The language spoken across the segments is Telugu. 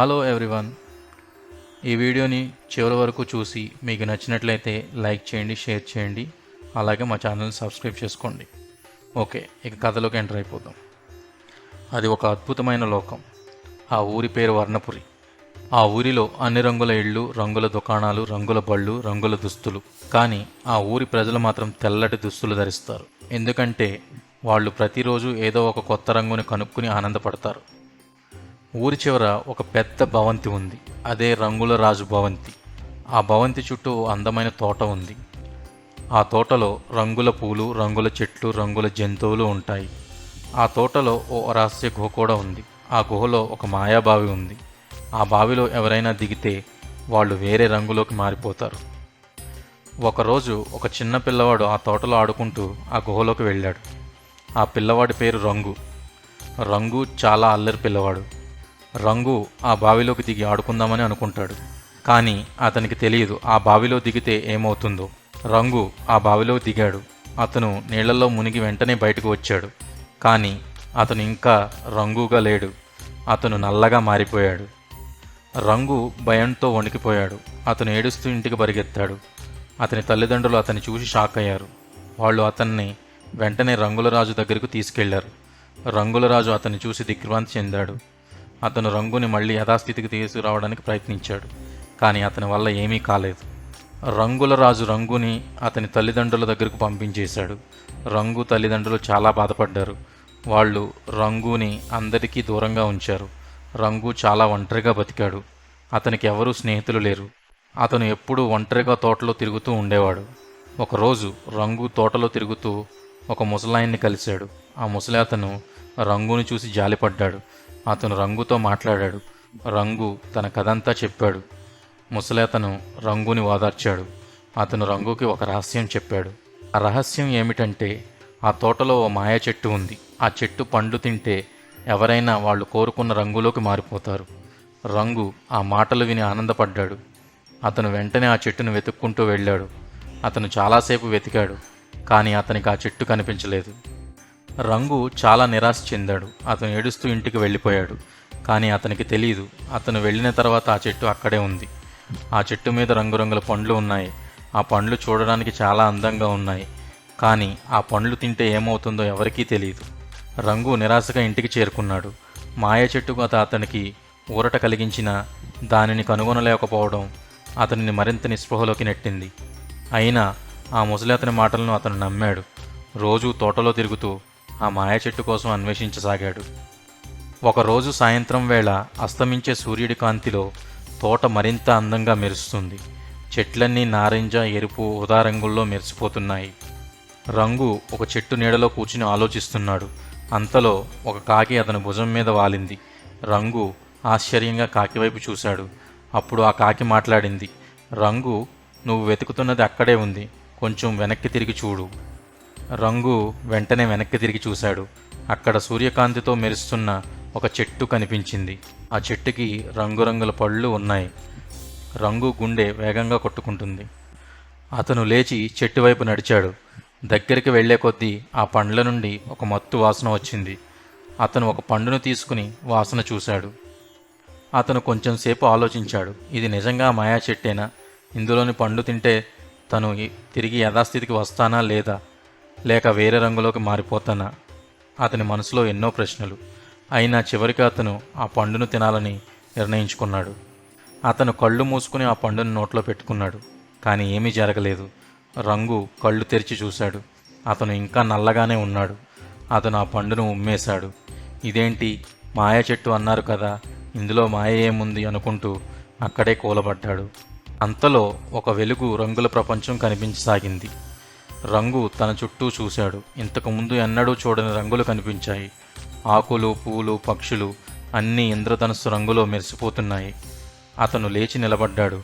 హలో ఎవ్రీవన్ ఈ వీడియోని చివరి వరకు చూసి మీకు నచ్చినట్లయితే లైక్ చేయండి షేర్ చేయండి. అలాగే మా ఛానల్ని సబ్స్క్రైబ్ చేసుకోండి. ఓకే ఇక కథలోకి ఎంటర్ అయిపోదాం. అది ఒక అద్భుతమైన లోకం. ఆ ఊరి పేరు వర్ణపురి. ఆ ఊరిలో అన్ని రంగుల ఇళ్ళు రంగుల దుకాణాలు రంగుల బళ్ళు రంగుల దుస్తులు. కానీ ఆ ఊరి ప్రజలు మాత్రం తెల్లటి దుస్తులు ధరిస్తారు. ఎందుకంటే వాళ్ళు ప్రతిరోజు ఏదో ఒక కొత్త రంగుని కనుక్కుని ఆనందపడతారు. ఊరి చివర ఒక పెద్ద భవంతి ఉంది. అదే రంగుల రాజు భవంతి. ఆ భవంతి చుట్టూ అందమైన తోట ఉంది. ఆ తోటలో రంగుల పూలు రంగుల చెట్లు రంగుల జంతువులు ఉంటాయి. ఆ తోటలో ఓ రహస్య గుహ కూడా ఉంది. ఆ గుహలో ఒక మాయాబావి ఉంది. ఆ బావిలో ఎవరైనా దిగితే వాళ్ళు వేరే రంగులోకి మారిపోతారు. ఒకరోజు ఒక చిన్న పిల్లవాడు ఆ తోటలో ఆడుకుంటూ ఆ గుహలోకి వెళ్ళాడు. ఆ పిల్లవాడి పేరు రంగు. రంగు చాలా అల్లరి పిల్లవాడు. రంగు ఆ బావిలోకి దిగి ఆడుకుందామని అనుకుంటాడు. కానీ అతనికి తెలియదు ఆ బావిలో దిగితే ఏమవుతుందో. రంగు ఆ బావిలో దిగాడు. అతను నీళ్ళలో మునిగి వెంటనే బయటకు వచ్చాడు. కానీ అతను ఇంకా రంగుగా లేడు. అతను నల్లగా మారిపోయాడు. రంగు భయంతో వణికిపోయాడు. అతను ఏడుస్తూ ఇంటికి పరిగెత్తాడు. అతని తల్లిదండ్రులు అతన్ని చూసి షాక్ అయ్యారు. వాళ్ళు అతన్ని వెంటనే రంగుల రాజు దగ్గరకు తీసుకెళ్ళారు. రంగులరాజు అతన్ని చూసి దిగ్భ్రాంతి చెందాడు. అతను రంగుని మళ్ళీ యథాస్థితికి తీసుకురావడానికి ప్రయత్నించాడు కానీ అతని వల్ల ఏమీ కాలేదు. రంగుల రాజు రంగుని అతని తల్లిదండ్రుల దగ్గరకు పంపించేశాడు. రంగు తల్లిదండ్రులు చాలా బాధపడ్డారు. వాళ్ళు రంగుని అందరికీ దూరంగా ఉంచారు. రంగు చాలా ఒంటరిగా బతికాడు. అతనికి ఎవరూ స్నేహితులు లేరు. అతను ఎప్పుడూ ఒంటరిగా తోటలో తిరుగుతూ ఉండేవాడు. ఒకరోజు రంగు తోటలో తిరుగుతూ ఒక ముసలాయన్ని కలిశాడు. ఆ ముసలి అతను రంగుని చూసి జాలిపడ్డాడు. అతను రంగుతో మాట్లాడాడు. రంగు తన కథంతా చెప్పాడు. ముసలి అతను రంగుని ఓదార్చాడు. అతను రంగుకి ఒక రహస్యం చెప్పాడు. ఆ రహస్యం ఏమిటంటే ఆ తోటలో ఓ మాయ చెట్టు ఉంది. ఆ చెట్టు పండు తింటే ఎవరైనా వాళ్ళు కోరుకున్న రంగులోకి మారిపోతారు. రంగు ఆ మాటలు విని ఆనందపడ్డాడు. అతను వెంటనే ఆ చెట్టును వెతుక్కుంటూ వెళ్ళాడు. అతను చాలాసేపు వెతికాడు కానీ అతనికి ఆ చెట్టు కనిపించలేదు. రంగు చాలా నిరాశ చెందాడు. అతను ఏడుస్తూ ఇంటికి వెళ్ళిపోయాడు. కానీ అతనికి తెలియదు అతను వెళ్ళిన తర్వాత ఆ చెట్టు అక్కడే ఉంది. ఆ చెట్టు మీద రంగురంగుల పండ్లు ఉన్నాయి. ఆ పండ్లు చూడడానికి చాలా అందంగా ఉన్నాయి. కానీ ఆ పండ్లు తింటే ఏమవుతుందో ఎవరికీ తెలియదు రంగు నిరాశగా ఇంటికి చేరుకున్నాడు. మాయ చెట్టు కథ అతనికి ఊరట కలిగించిన దానిని కనుగొనలేకపోవడం అతనిని మరింత నిస్పృహలోకి నెట్టింది. అయినా ఆ ముసలి అతని మాటలను అతను నమ్మాడు. రోజూ తోటలో తిరుగుతూ ఆ మాయ చెట్టు కోసం అన్వేషించసాగాడు. ఒకరోజు సాయంత్రం వేళ అస్తమించే సూర్యుడి కాంతిలో తోట మరింత అందంగా మెరుస్తుంది. చెట్లన్నీ నారింజ ఎరుపు ఉదా రంగుల్లో మెరిసిపోతున్నాయి. రంగు ఒక చెట్టు నీడలో కూర్చుని ఆలోచిస్తున్నాడు. అంతలో ఒక కాకి అతని భుజం మీద వాలింది. రంగు ఆశ్చర్యంగా కాకి వైపు చూశాడు. అప్పుడు ఆ కాకి మాట్లాడింది. రంగు నువ్వు వెతుకుతున్నది అక్కడే ఉంది. కొంచెం వెనక్కి తిరిగి చూడు. రంగు వెంటనే వెనక్కి తిరిగి చూశాడు. అక్కడ సూర్యకాంతితో మెరుస్తున్న ఒక చెట్టు కనిపించింది. ఆ చెట్టుకి రంగురంగుల పళ్ళు ఉన్నాయి. రంగు గుండె వేగంగా కొట్టుకుంటుంది. అతను లేచి చెట్టు వైపు నడిచాడు. దగ్గరికి వెళ్ళే కొద్దీ ఆ పండ్ల నుండి ఒక మత్తు వాసన వచ్చింది. అతను ఒక పండును తీసుకుని వాసన చూశాడు. అతను కొంచెంసేపు ఆలోచించాడు. ఇది నిజంగా మాయా చెట్టేనా? ఇందులోని పండు తింటే తను తిరిగి యథాస్థితికి వస్తానా లేదా? లేక వేరే రంగులోకి మారిపోతానా అతని మనసులో ఎన్నో ప్రశ్నలు. అయినా చివరికి అతను ఆ పండును తినాలని నిర్ణయించుకున్నాడు. అతను కళ్ళు మూసుకుని ఆ పండును నోట్లో పెట్టుకున్నాడు. కానీ ఏమీ జరగలేదు. రంగు కళ్ళు తెరిచి చూశాడు. అతను ఇంకా నల్లగానే ఉన్నాడు. అతను ఆ పండును ఉమ్మేశాడు. ఇదేంటి? మాయ చెట్టు అన్నారు కదా. ఇందులో మాయ ఏముంది అనుకుంటూ అక్కడే కూలబడ్డాడు. అంతలో ఒక వెలుగు రంగుల ప్రపంచం కనిపించసాగింది. రంగు తన చుట్టూ చూశాడు. ఇంతకుముందు ఎన్నడూ చూడని రంగులు కనిపించాయి. ఆకులు పూలు పక్షులు అన్నీ ఇంద్రధనుస్సు రంగులో మెరిసిపోతున్నాయి. అతను లేచి నిలబడ్డాడు.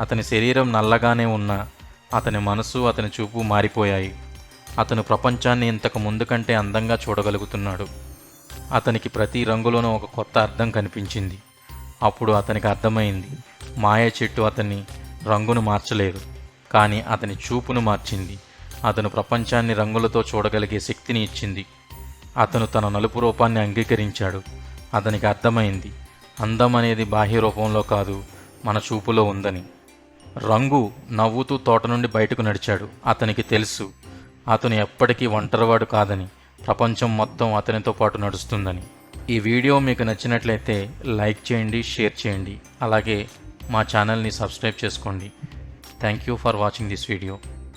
అతని శరీరం నల్లగానే ఉన్నా అతని మనసు అతని చూపు మారిపోయాయి. అతను ప్రపంచాన్ని ఇంతకు ముందు కంటే అందంగా చూడగలుగుతున్నాడు. అతనికి ప్రతి రంగులోనూ ఒక కొత్త అర్థం కనిపించింది. అప్పుడు అతనికి అర్థమైంది మాయ చెట్టు అతన్ని రంగును మార్చలేదు కానీ అతని చూపును మార్చింది. అతను ప్రపంచాన్ని రంగులతో చూడగలిగే శక్తిని ఇచ్చింది. అతను తన నలుపు రూపాన్ని అంగీకరించాడు. అతనికి అర్థమైంది. అందం అనేది బాహ్య రూపంలో కాదు మన చూపులో ఉందని. రంగు నవ్వుతూ తోట నుండి బయటకు నడిచాడు. అతనికి తెలుసు అతను ఎప్పటికీ ఒంటరివాడు కాదని ప్రపంచం మొత్తం అతనితో పాటు నడుస్తుందని. ఈ వీడియో మీకు నచ్చినట్లయితే లైక్ చేయండి షేర్ చేయండి. అలాగే మా ఛానల్ని సబ్స్క్రైబ్ చేసుకోండి. Thank you for watching this video.